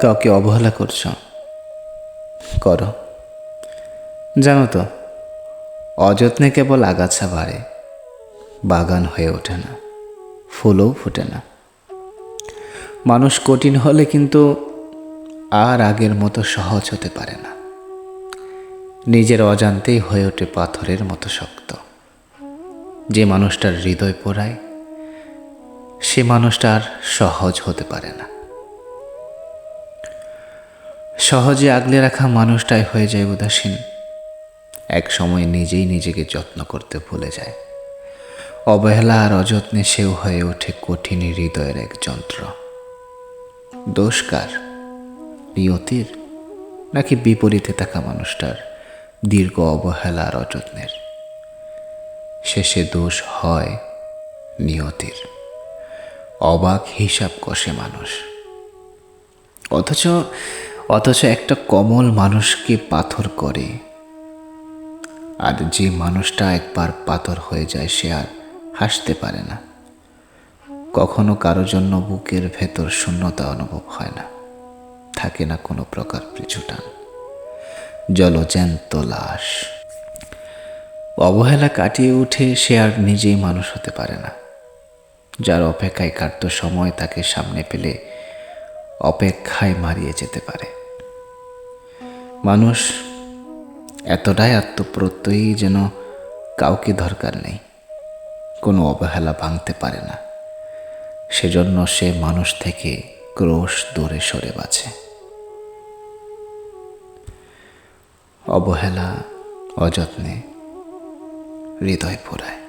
কাউকে অবহেলা করছ? করো। জানো তো, অযত্নে কেবল আগাছা বাড়ে, বাগান হয়ে ওঠে না, ফুলও ফোটে না। মানুষ কঠিন হলে কিন্তু আর আগের মতো সহজ হতে পারে না। নিজের অজান্তেই হয়ে ওঠে পাথরের মতো শক্ত। যে মানুষটার হৃদয় পোড়ায়, সে মানুষটা আর সহজ হতে পারে না। সহজে আগলে রাখা মানুষটাই হয়ে যায় উদাসীন। এক সময় নিজেই নিজেকে যত্ন করতে ভুলে যায়। অবহেলা আর অযত্নে সেও হয়ে ওঠে কঠিন হৃদয়ের এক যন্ত্র। দোষকার নিয়তির? নাকি বিপরীতে থাকা মানুষটার দীর্ঘ অবহেলা আর অযত্নের? শেষে দোষ হয় নিয়তির। অবাক হিসাব কষে মানুষ। অথচ অথচ একটা কমল মানুষকে পাথর করে। আর যে মানুষটা একবার পাথর হয়ে যায়, সে আর হাসতে পারে না। কখনো কারও জন্য বুকের ভেতর শূন্যতা অনুভব হয় না। থাকে না কোনো প্রকার পিছুটান। জলজ্যান্ত লাশ। অবহেলা কাটিয়ে উঠে সে আর নিজেই মানুষ হতে পারে না। যার অপেক্ষায় কাটত সময়, তাকে সামনে পেলে অপেক্ষায় মারিয়ে যেতে পারে। মানুষ এতটাই আত্মপ্রত্যয়ী যেন কাউকে দরকার নেই। কোনো অবহেলা ভাঙতে পারে না। সেজন্য সে মানুষ থেকে ক্রোশ দূরে সরে বাঁচে। অবহেলা, অযত্নে হৃদয় পোড়ায়।